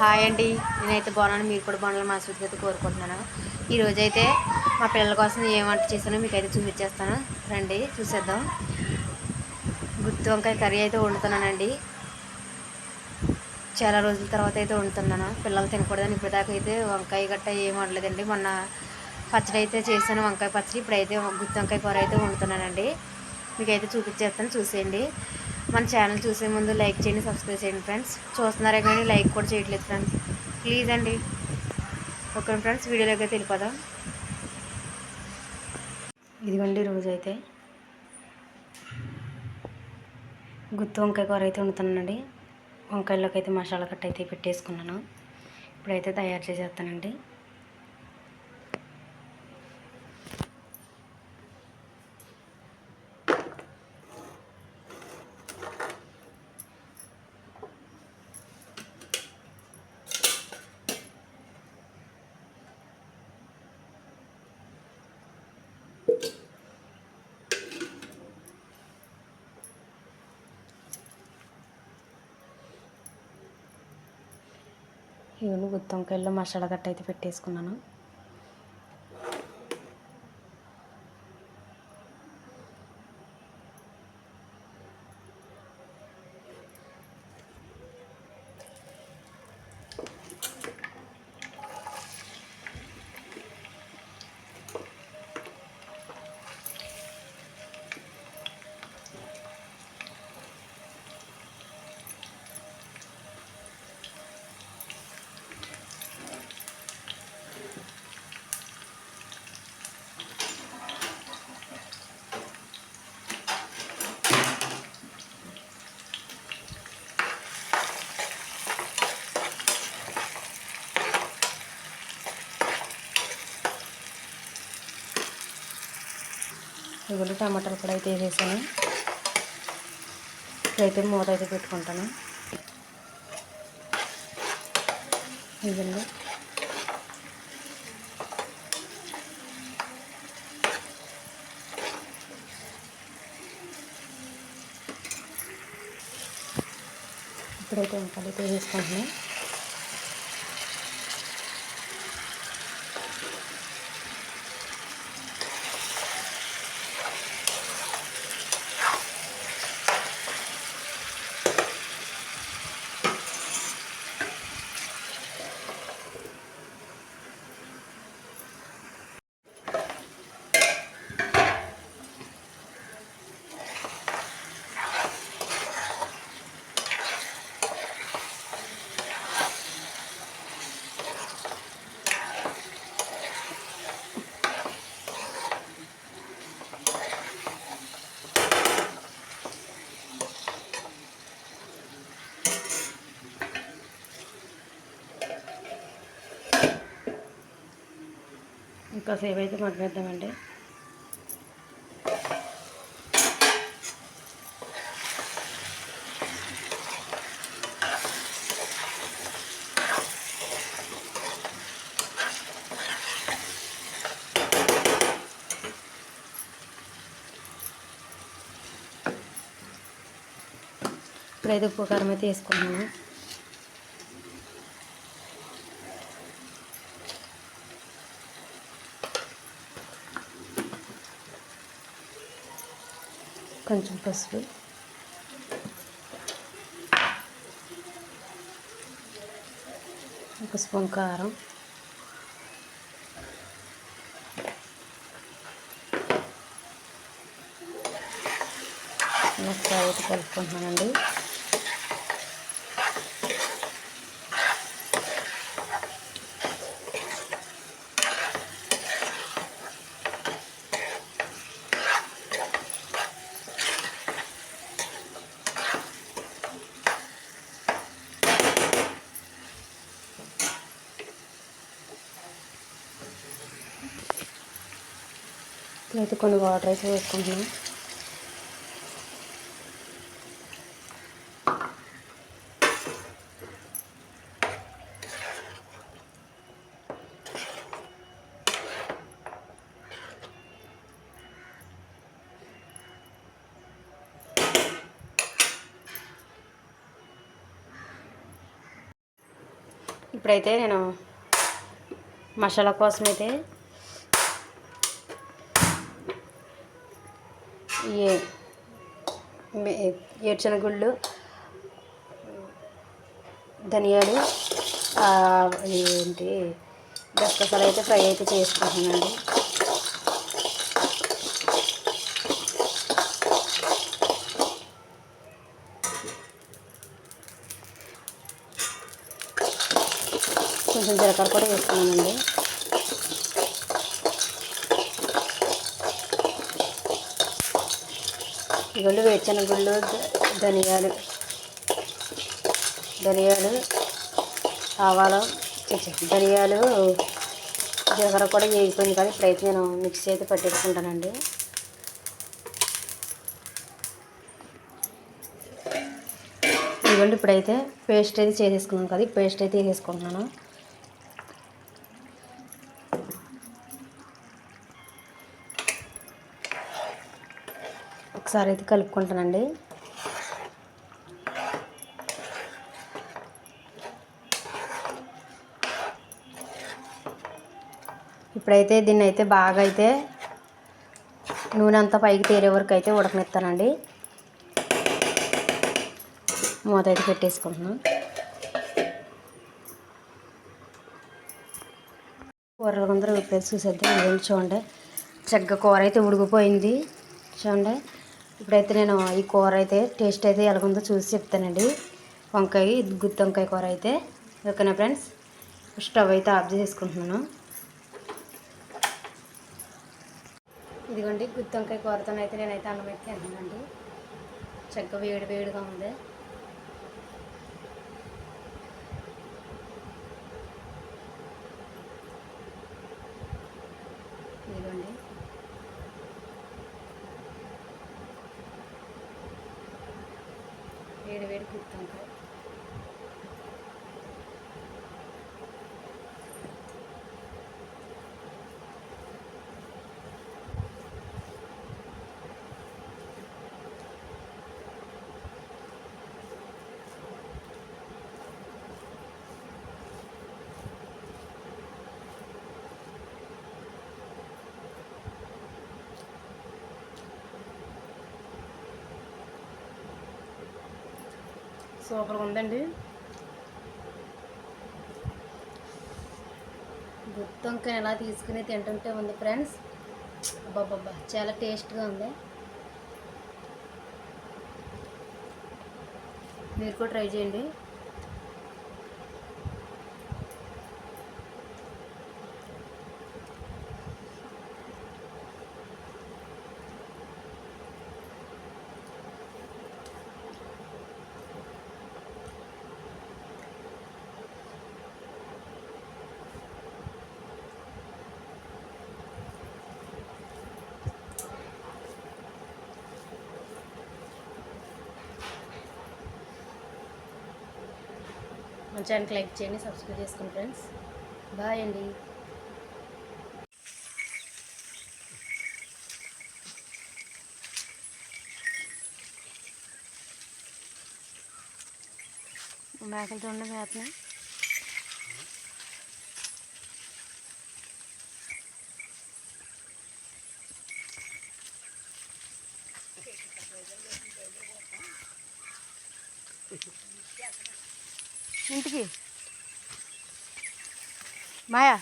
Hi అండి. నేనైతే బాగున్నాను. మీరు కూడా బాగున్నాను మనస్ఫూర్తిగా అయితే కోరుకుంటున్నాను. ఈరోజు అయితే మా పిల్లల కోసం ఏం వంట చేశానో మీకు అయితే చూపించేస్తాను. రండి చూసేద్దాం. గుత్తి వంకాయ కర్రీ అయితే వండుతున్నానండి. చాలా రోజుల తర్వాత అయితే వండుతున్నాను. పిల్లలు తినకూడదని ఇప్పటిదాకా అయితే వంకాయ గట్ట ఏం వండలేదండి. మొన్న పచ్చడి అయితే చేశాను వంకాయ పచ్చడి. ఇప్పుడైతే గుత్తి వంకాయ కూర అయితే వండుతున్నానండి. మీకైతే చూపించేస్తాను చూసేయండి. మన ఛానల్ చూసే ముందు లైక్ చేయండి సబ్స్క్రైబ్ చేయండి ఫ్రెండ్స్ చూస్తున్నారే కానీ లైక్ కూడా చేయట్లేదు ఫ్రెండ్స్ ప్లీజ్ అండి. ఓకే ఫ్రెండ్స్ వీడియోలోకి అయితే ఇదిగోండి రోజు అయితే. గుత్తి వంకాయ కూర అయితే వండుతానండి వంకాయలోకి అయితే మసాలా కట్ట అయితే పెట్టేసుకున్నాను. ఇప్పుడైతే తయారు చేసేస్తానండి. ఇవన్నీ గుత్తి వంకాయల్లో మసాలా గట్ట అయితే పెట్టేసుకున్నాను. ఇవ్వండి టమాటాలు కూడా అయితే వేసేసాను. ఇప్పుడైతే మూత అయితే పెట్టుకుంటాను. ఇవ్వండి ఇప్పుడైతే వంకాయలు అయితే వేసుకుంటున్నాను. కాసేపు అయితే మగ్గేద్దామండి. ఇప్పుడైతే ఉప్పు కారం అయితే వేసుకున్నాను కొంచెం పసుపు. ఒక స్పూన్ కారం. ఒకసారి కలుపుకుంటున్నానండి. అయితే కొన్ని వాటర్ అయితే వేసుకుంటున్నాం. ఇప్పుడైతే నేను మసాలా కోసం అయితే ఏ మే- ధనియాలు ఏంటి గసగసాలు అయితే ఫ్రై అయితే చేసుకుంటున్నాను. కొంచెం జీలకర్ర కూడా వేసుకున్నానండి. ఇగోళ్ళు వేరుశనగుళ్ళు ధనియాలు. ధనియాలు ఆవాలు ధనియాలు జీలకర్ర కూడా వేగిపోయింది కానీ ఇప్పుడైతే నేను మిక్సీ అయితే పట్టేసుకుంటానండి. ఇదిగోండి ఇప్పుడైతే పేస్ట్ అయితే చేసేసుకున్నాను కదా పేస్ట్ అయితే వేసేసుకుంటున్నాను. ఒకసారి అయితే కలుపుకుంటానండి. ఇప్పుడైతే దీన్ని అయితే బాగా అయితే నూనె అంతా పైకి తేరే వరకు అయితే ఉడకనిస్తానండి. మూత అయితే పెట్టేసుకుంటున్నాం. కూరలు కొందరు ఉప్పేసి చూసేద్దాం. చూడండి. చక్కగా కూర అయితే ఉడికిపోయింది. చూడండి. ఇప్పుడైతే నేను ఈ కూర అయితే టేస్ట్ అయితే ఎలాగుందో చూసి చెప్తానండి. వంకాయ గుత్తి వంకాయ కూర అయితే. ఓకేనా ఫ్రెండ్స్? స్టవ్ అయితే ఆఫ్ చేసుకుంటున్నాను. ఇదిగోండి గుత్తి వంకాయ కూరతోనైతే నేనైతే అన్నం అయితే తింటానండి చక్కగా వేడి వేడిగా ఉంది ఇదిగోండి వేడి వేడి గుర్తుంటాయి. సూపర్గా ఉందండి. గుత్తి వంకాయ ఎలా తీసుకుని తింటుంటే ఉంది ఫ్రెండ్స్. అబ్బాబ్బా చాలా టేస్ట్గా ఉంది. మీరు కూడా ట్రై చేయండి. మన ఛానల్కి లైక్ చేయండి సబ్స్క్రైబ్ చేసుకోండి ఫ్రెండ్స్ బాయ్ అండి. మేకలతో ఉండే మేతని ఇంటికి. మాయా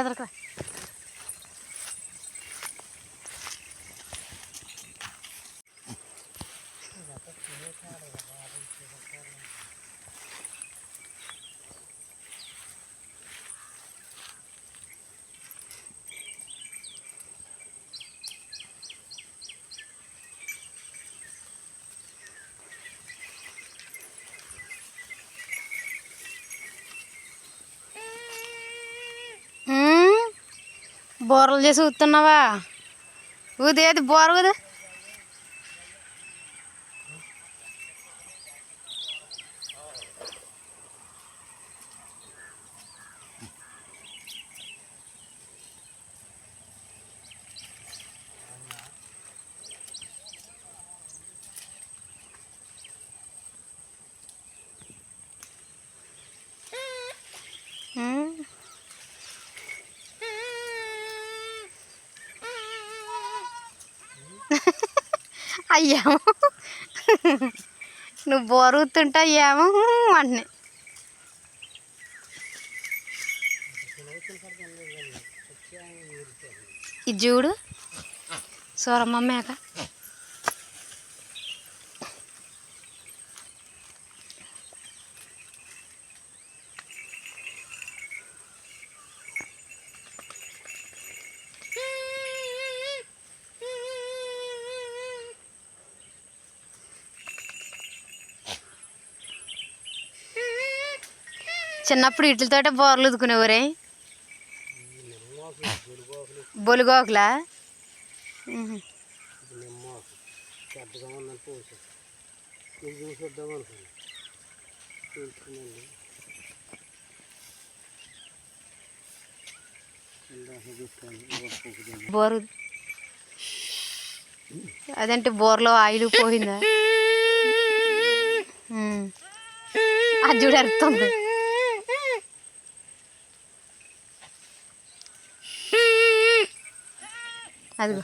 ఎదరక బోర్లు చేసి ఊతున్నావా ఊదేది బోర ఊదే? అయ్యాము. నువ్వు బోరుగుతుంటా ఏమో అంటే ఇది చూడు. సూరమ్మ మేక. చిన్నప్పుడు వీటితోటే బోర్లు ఉదుకునేవరే బొలుగోకులా? బోరు. అదంటే బోర్లో ఆయిల్ పోయిందా? అది చూడు అర్థం. అది